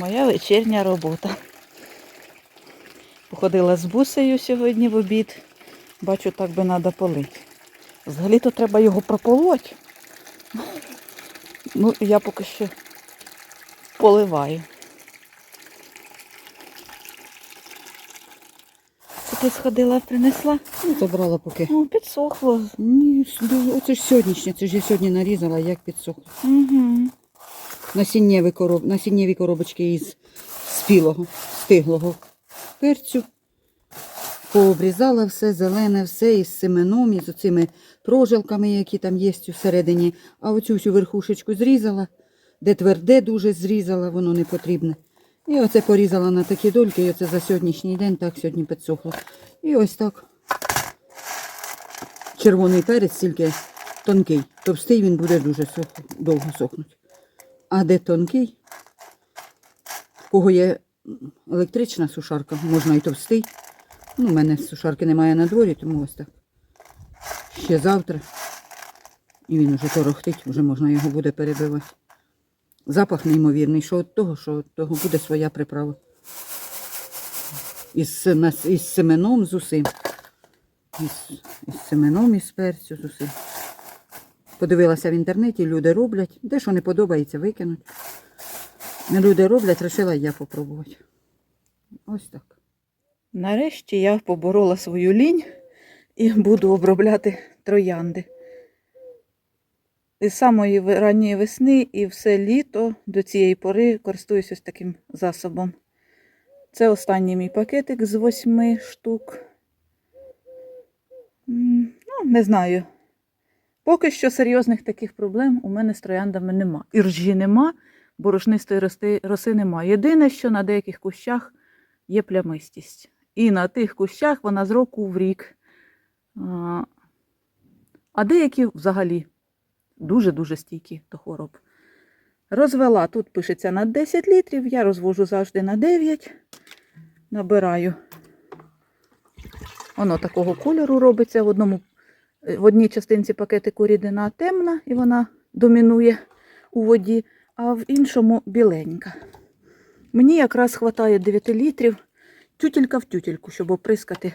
Моя вечірня робота. Походила з бусею сьогодні в обід. Бачу, так би треба полити. Взагалі-то треба його прополоть. Ну, я поки що поливаю. Ти сходила, принесла? Ну, забрала поки. Ну, підсохло. Ні, оце ж сьогоднішнє, це ж я сьогодні нарізала, як підсохло. Угу. Насіннєві, короб... Насіннєві коробочки із спілого, стиглого перцю. Пообрізала все, зелене, все із семеном, із оцими прожилками, які там є всередині. А оцю всю верхушечку зрізала, де тверде дуже зрізала, воно не потрібне. І оце порізала на такі дольки, і оце за сьогоднішній день так сьогодні підсохло. І ось так. Червоний перець тільки тонкий. Товстий він буде дуже сох... довго сохнути. А де тонкий, в кого є електрична сушарка, можна і товстий. Ну, у мене сушарки немає на дворі, тому ось так. Ще завтра. І він уже торохтить, вже можна його буде перебивати. Запах неймовірний, що від того, що від того буде своя приправа. Із, із семеном з усім. Із, із семеном, із перцю з усім. Подивилася в інтернеті, люди роблять. Де що не подобається, викинуть. Люди роблять, вирішила я попробувати. Ось так. Нарешті я поборола свою лінь і буду обробляти троянди. Із самої ранньої весни і все літо до цієї пори користуюся таким засобом. Це останній мій пакетик з восьми штук. Ну, не знаю. Поки що серйозних таких проблем у мене з трояндами нема. Іржі нема, борошнистої роси, роси нема. Єдине, що на деяких кущах є плямистість. І на тих кущах вона з року в рік. А, деякі взагалі дуже-дуже стійкі до хвороб. Розвела, тут пишеться на 10 літрів, я розвожу завжди на 9. Набираю. Воно такого кольору робиться. В, одному, в одній частинці пакетику рідина темна, і вона домінує у воді, а в іншому біленька. Мені якраз вистачає 9 літрів тютелька в тютельку, щоб оприскати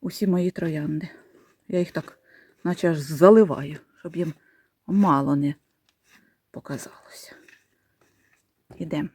усі мої троянди. Я їх так, наче аж заливаю, щоб їм мало не показалося. Ідемо.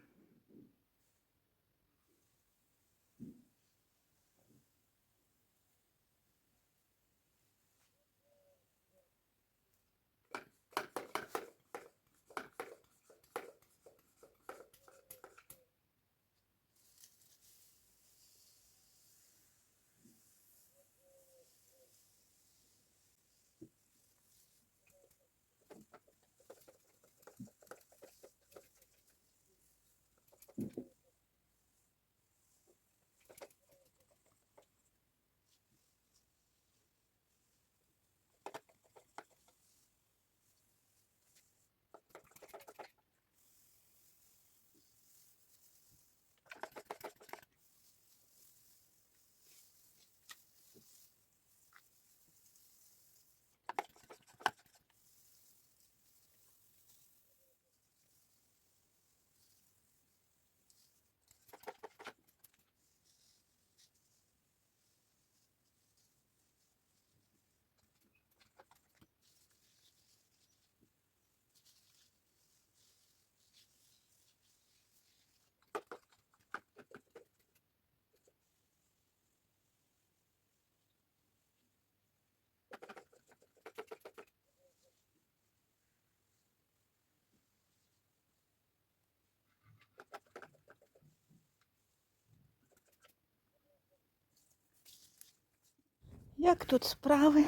Як тут справи?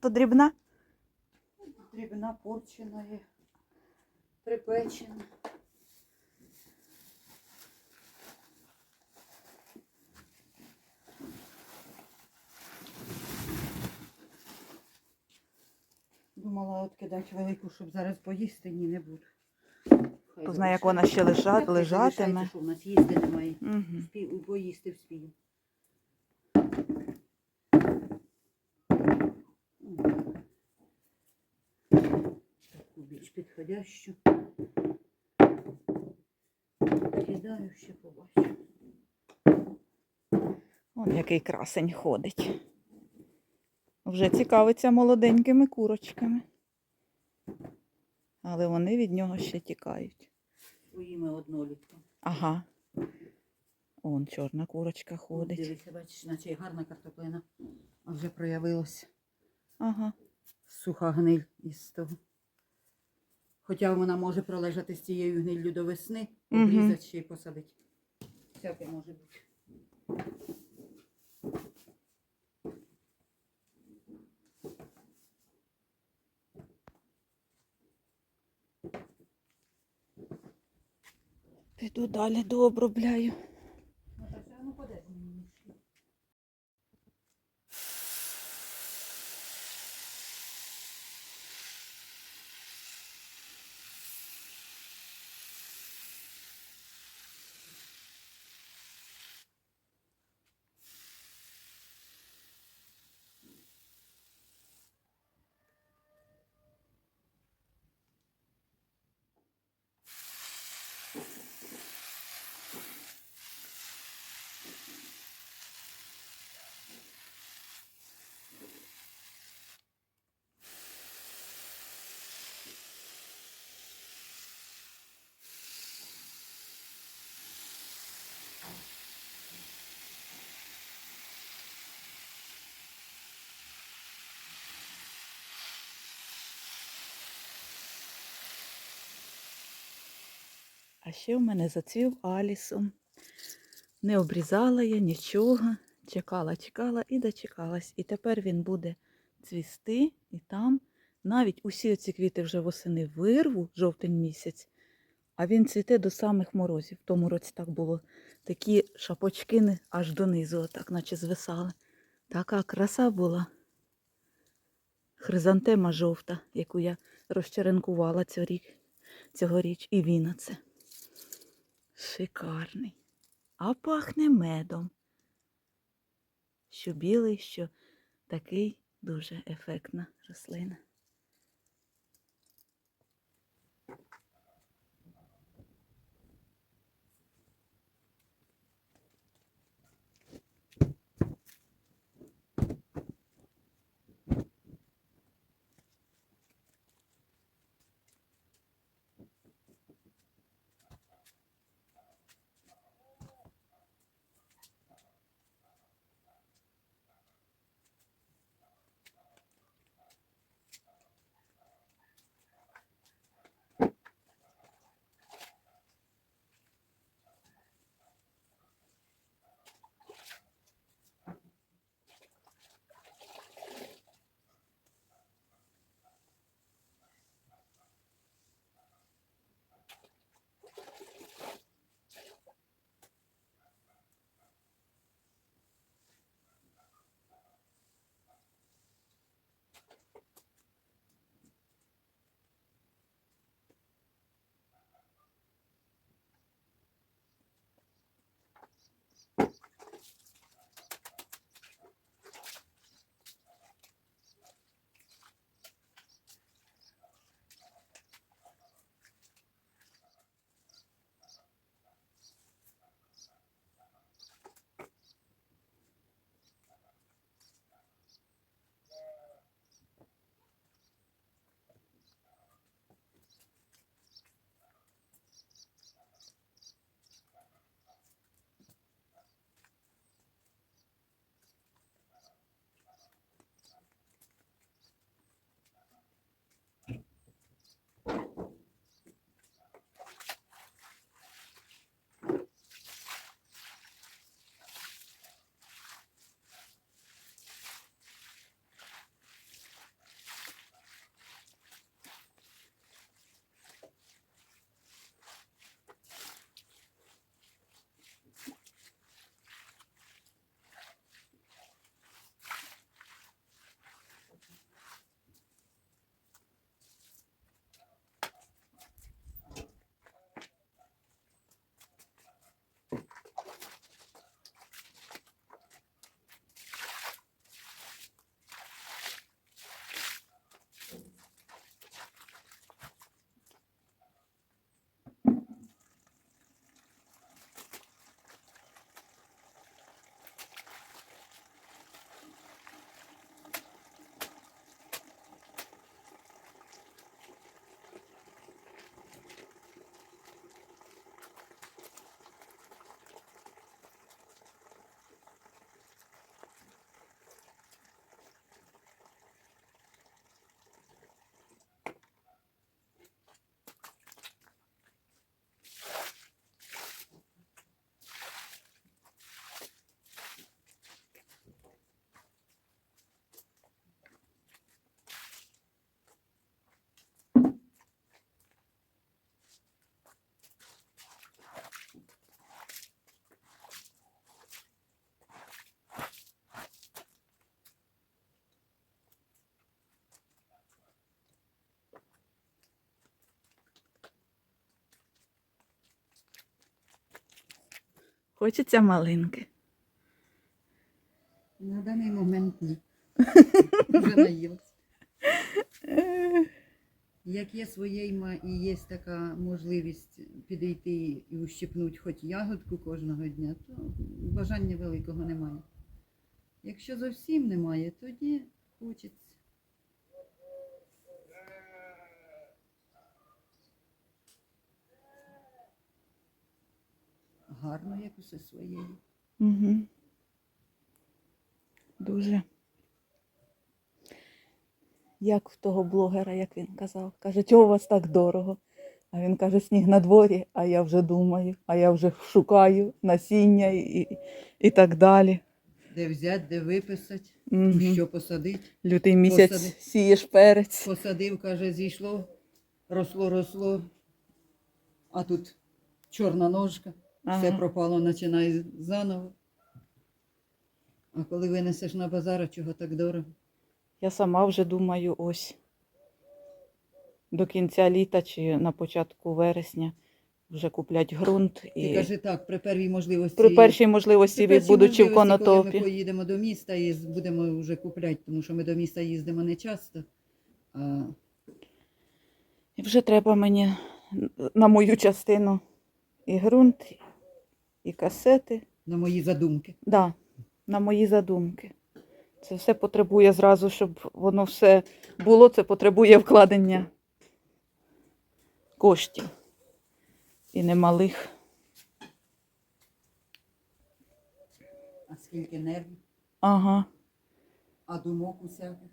То дрібна? Дрібна порчена є, припечена. Думала от кидати велику, щоб зараз поїсти, ні, не буду хай. Як вона ще лежа... Так, лежатиме. що в нас їсти немає. Угу. Спі... Поїсти вспію. Таку більш підходящу. Кидаю ще побачу. Он який красень ходить. Вже цікавиться молоденькими курочками. Але вони від нього ще тікають. Своїми однолітками. Ага. Он чорна курочка ходить. Дивися, бачиш, наче гарна картоплина. А вже проявилась Ага. суха гниль із того. Хоча вона може пролежати з цією гниллю до весни, обрізати ще й посадити. Всяке може бути. Піду далі дообробляю. А ще в мене зацвів алісом. Не обрізала я нічого. Чекала, чекала і дочекалась. І тепер він буде цвісти, і там навіть усі ці квіти вже восени вирву, жовтень місяць, а він цвіте до самих морозів. В тому році так було. Такі шапочки аж донизу, отак, наче звисали. Така краса була. Хризантема жовта, яку я розчеренкувала цьогоріч, і він оце. Шикарний. А пахне медом. Що білий, що такий дуже ефектна рослина. Хочеться малинки. На даний момент ні. Вже наїлась. Як є своєйма і є така можливість підійти і ущипнути хоч ягодку кожного дня, то бажання великого немає. Якщо зовсім немає, тоді хочеться. Гарно, як усе своєю. Угу. Дуже. Як в того блогера, як він казав, каже, чого у вас так дорого? А він каже, сніг на дворі, а я вже думаю, а я вже шукаю насіння і, і, і так далі. Де взяти, де виписати, Угу. що посадити. Лютий місяць Посади. сієш перець. Посадив, каже, зійшло, росло, росло, а тут чорна ножка, все пропало, починай заново. А коли винесеш на базар, а чого так дорого? Я сама вже думаю, ось до кінця літа чи на початку вересня вже куплять ґрунт Ти і кажи так, при первій можливості. при першій можливості, при першій будучи в можливості, Коли ми поїдемо до міста і будемо вже купляти, тому що ми до міста їздимо не часто. А І вже треба мені на мою частину і ґрунт, і касети. на мої задумки. Да, на мої задумки. Це все потребує зразу, щоб воно все було, це потребує вкладення коштів. І немалих. А скільки нервів, Ага. а думок усяких.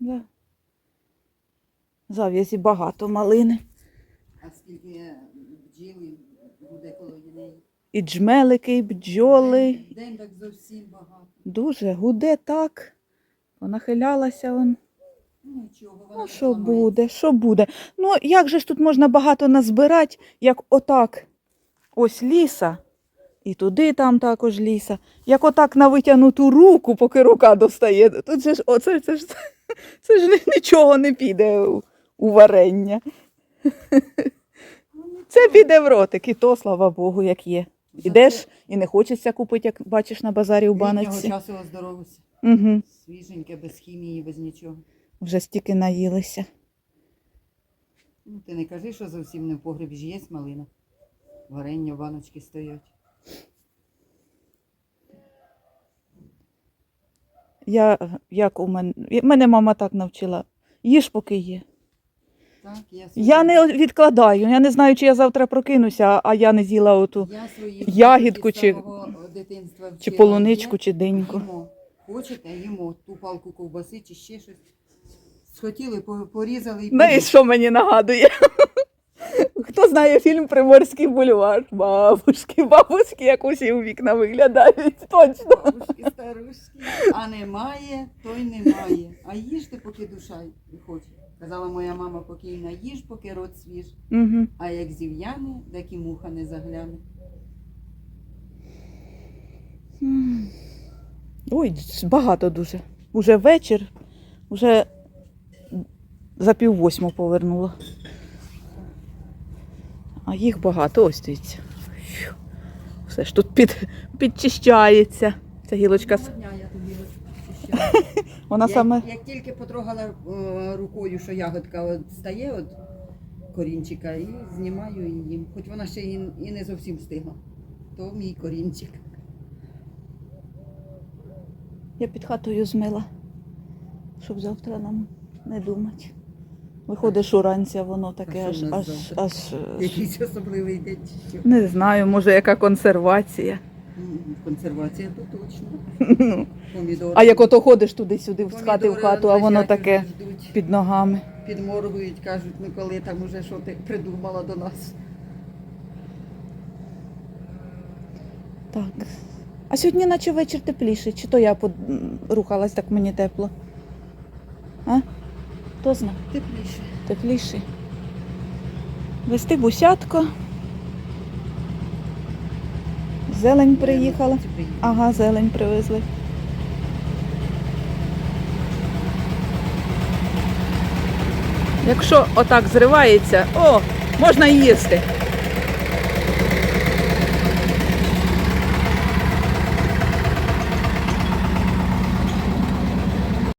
Да. Зав'язі багато малини. А скільки бджіл буде коло неї. І джмелики, і бджоли. День, так зовсім багато. Дуже гуде так. Понахилялася он. Ну нічого, вона Ну, що ламається. буде, що буде? Ну, як же ж тут можна багато назбирати, як отак ось ліса, і туди там також ліса, як отак на витягнуту руку, поки рука достає. Тут же ж, оце, це ж, це ж нічого не піде у, у варення. Це піде в ротик, і то, слава Богу, як є. Ідеш і не хочеться купити, як бачиш на базарі у баночці. часу оздоровився. Угу. Свіженьке, без хімії, без нічого. Вже стільки наїлися. Ну, ти не кажи, що зовсім не в погребі ж є малина. Варення, баночки стоять. Я, як у мене, мене мама так навчила. Їж, поки є. Так, я, Я не відкладаю. Я не знаю, чи я завтра прокинуся, а я не з'їла оту я свої ягідку з чи- самого дитинства чи вчила, полуничку, чи диньку. Їмо. Хочете, їмо ту палку ковбаси чи ще щось. Схотіли, по- порізали і Ну і що мені нагадує? Хто знає фільм Приморський бульвар? Бабушки, бабушки, як усі у вікна виглядають. Точно. Бабушки, старушки. А немає, то й немає. А їжте, поки душа хоче. Казала моя мама покійна, їж, поки рот свіж. Угу. А як зів'яне, так і муха не загляне. Ой, багато дуже. Уже вечір, уже за пів восьму повернула. А їх багато, ось дивіться. Все ж тут під, підчищається. Ця гілочка. дня я тобі. Вона як, саме. як тільки потрогала е, рукою, що ягодка от стає от корінчика, і знімаю їм. Хоч вона ще і, і не зовсім стигла. То мій корінчик. Я під хатою змила, щоб завтра нам не думати. Виходиш уранці, а воно таке А аж, що в нас аж, завтра? аж, аж. Якийсь особливий день чи що. Не знаю, може яка консервація. Консервація то точно. Помідори. А як ото ходиш туди-сюди, з хати в хату, а воно таке ждуть, під ногами. Підморгують, кажуть, ну коли там уже що ти придумала до нас. Так. А сьогодні наче вечір тепліший, чи то я под- рухалась так мені тепло. А? Хто зна? Тепліше. Тепліший. Вести бусятко. Зелень приїхала. Ага, зелень привезли. Якщо отак зривається, о, можна їсти.